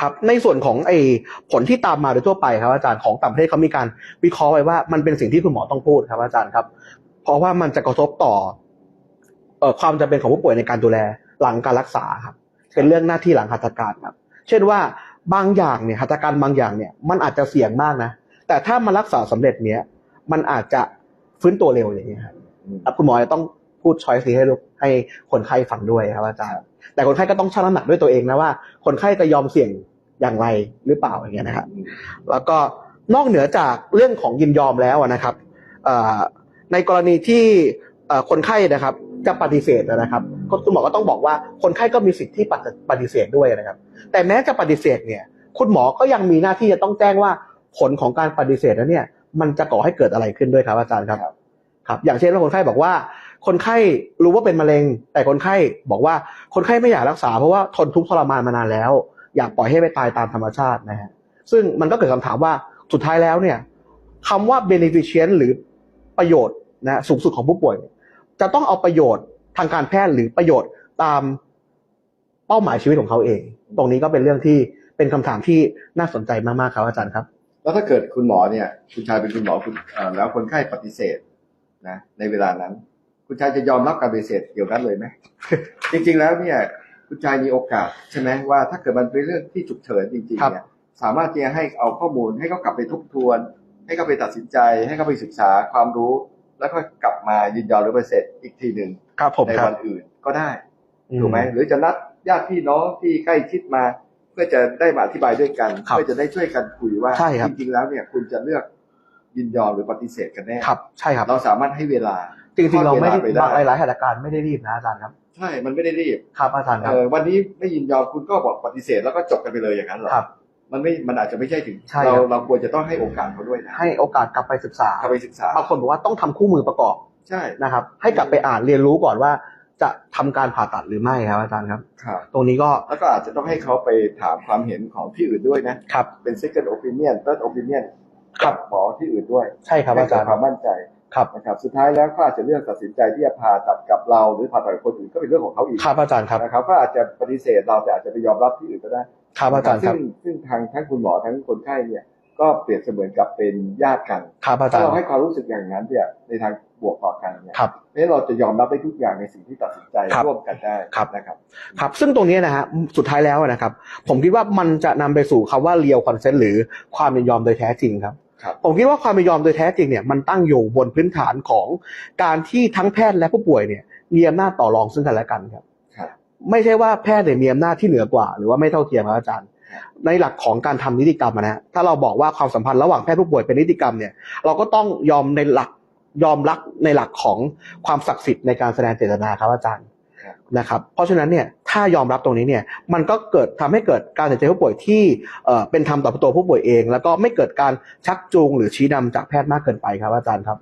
ครับ ในส่วนของไอ้ผลที่ตามมาโดยทั่วไปครับอาจารย์ของต่างประเทศเขามีการวิเคราะห์ไว้ว่ามันเป็นสิ่งที่คุณหมอต้องพูดครับอาจารย์ครับ เพราะว่ามันจะกระทบต่อเอ่อความจำเป็นของผู้ป่วยในการดูแลหลังการรักษาครับ เป็นเรื่องหน้าที่หลังหัตถการครับ เช่นว่าบางอย่างเนี่ยหัตถการบางอย่างเนี่ยมันอาจจะเสี่ยงมากนะ แต่ถ้ามันรักษาสำเร็จเนี้ยมันอาจจะฟื้นตัวเร็วอย่างนี้ยครับอืมอะคุณหมอจะต้องพูดช้อยส์ให้ลูกให้คนไข้ฟังด้วยครับอาจารย์ แต่คนไข้ก็ต้องชั่งน้ำหนักด้วยตัวเองนะว่า คนไข้จะยอมเสี่ยงอย่างไรหรือเปล่าอย่างเงี้ยนะครับ แล้วก็นอกเหนือจากเรื่องของยินยอมแล้วอะนะครับเอ่อในกรณีที่เอ่อคนไข้นะครับ จะปฏิเสธนะครับก็คุณหมอก็ต้องบอกว่าคนไข้ก็มีสิทธิ์ที่ปฏิเสธด้วยนะครับ แต่แม้จะปฏิเสธเนี่ย คุณหมอก็ยังมีหน้าที่จะต้องแจ้งว่าผลของการปฏิเสธนั้นเนี่ย มันจะก่อให้เกิดอะไรขึ้นด้วยครับอาจารย์ครับครับครับอย่างเช่นว่าคนไข้บอกว่า คนไข้รู้ว่าเป็นมะเร็ง แต่คนไข้บอกว่าคนไข้ไม่อยากรักษาเพราะว่าทนทุกข์ทรมานมานานแล้ว อยากปล่อยให้ไปตายตามธรรมชาตินะฮะซึ่งมันก็เกิดคำถามว่าสุดท้ายแล้วเนี่ยคำว่า beneficent หรือประโยชน์นะสูงสุดของผู้ป่วย จะต้องเอาประโยชน์ทางการแพทย์หรือประโยชน์ตามเป้าหมายชีวิตของเขาเอง ตรงนี้ก็เป็นเรื่องที่เป็นคำถามที่น่าสนใจมากๆครับอาจารย์ครับ แล้วถ้าเกิดคุณหมอเนี่ยคุณชายเป็นคุณหมอคุณเอ่อแล้วคนไข้ปฏิเสธนะในเวลานั้น คุณชายจะยอมรับการปฏิเสธเกี่ยวนั้นเลยไหมจริง ๆ แล้วเนี่ยคุณชายมีโอกาสใช่ไหมว่าถ้าเกิดมันเป็นเรื่องที่ฉุกเฉินจริงครัๆบเนี่ยสามารถที่จะให้เอาข้อมูลให้เขากลับไปทบทวน ให้เขาไปตัดสินใจ ให้เขาไปศึกษาความรู้ แล้วก็กลับมายินยอมหรือปฏิเสธอีกทีหนึ่งครับผมในครับวันอื่นก็ได้ถูกไหมหรือจะนัดญาติพี่น้องที่ใกล้ชิดมา เพื่อจะได้มาอธิบายด้วยกันครับเพื่อจะได้ช่วยกันคุยว่าใช่ครับจริงๆแล้วเนี่ยคุณจะเลือกยินยอมหรือปฏิเสธกันแน่ครับใช่ครับ เราสามารถให้เวลา จริงๆเราไม่ได้ทอดวลบางปหลายๆสถานการณ์ไม่ได้รีบนะอาจารย์ครับ ใช่ มันไม่ได้รีบครับอาจารย์คเอรับอวันนี้ไม่ยินยอมคุณก็บอกปฏิเสธแล้วก็จบกันไปเลยอย่างนั้นเหรอครับมันไม่ มันอาจจะไม่ใช่ถึงใช่เราครับเราควรจะต้องให้โอกาสเขาด้วยนะ ให้โอกาสกลับไปศึกษาเขาไปศึกษา บางคนบอกว่าต้องทำคู่มือประกอบ ใช่ นะครับ ให้กลับไปอ่านเรียนรู้ก่อนว่า จะทำการผ่าตัดหรือไม่ครับอาจารย์ครับ ครับ ตรงนี้ก็ แล้วก็อาจจะต้องให้เขาไปถามความเห็นของที่อื่นด้วยนะ ครับ เป็น second opinion third opinion ครับหมอที่อื่นด้วย ใช่ครับให้อาเกิจาดรย์ความมั่นใจ ครับนะครับสุดท้ายแล้วก็อาจจะเลือกตัดสินใจที่จะผ่าตัดกับเราหรือผ่าตัดกับคนอื่นก็เป็นเรื่องของเขาอีกครับอาจารย์ครับนะครับก็อาจจะปฏิเสธเราแต่อาจจะไปยอมรับที่อื่นก็ได้ครับอาจารย์คซึ่รับงซึ่งทางทั้งคุณหมอทั้งคนไข้เนี่ยก็เปรียบเสมือนกับเป็นญาติกันครับอาจาถ้ารย์เราให้ความรู้สึกอย่างนั้นเนี่ยในทางบวกต่อกันเนี่ยครับนี่เราจะยอมรับได้ทุกอย่างในสิ่งที่ตัดสินใจครับร่วมกันได้ครับนะครับครับ ซึ่งตรงนี้นะฮะสุดท้ายแล้วนะครับ ผมคิดว่ามันจะนำไปสู่คำว่าเรียวคอนเซนต์หรือความยินยอมโดยแท้จริงครับครับ ผมคิดว่าความยินยอมโดยแท้จริงเนี่ยมันตั้งอยู่บนพื้นฐานของการที่ทั้งแพทย์และผู้ป่วยเนี่ยมีอำนาจต่อรองซึ่งกันและกันครับครับไม่ใช่ว่าแพทย์เนี่ยมีอำนาจที่เหนือกว่า หรือว่าไม่เท่าเทียมครับอาจารย์ครับในหลักของการทำนิติกรรมอะนะฮะถ้าเราบอกว่าความสัมพันธ์ระหว่างแพทย์ผู้ป่วยเป็นนิติกรรมเนี่ยเราก็ต้องยอมในหลักยอมรับในหลักของความศักดิ์สิทธิ์ในการแสดงเจตนาครับอาจารย์ครับนะครับ เพราะฉะนั้นเนี่ย ถ้ายอมรับตรงนี้เนี่ยมันก็เกิดทำให้เกิดการตัดสินใจผู้ป่วยที่เป็นธรรมต่อตัวผู้ป่วยเอง แล้วก็ไม่เกิดการชักจูงหรือชี้นำจากแพทย์มากเกินไปครับอาจารย์ครับ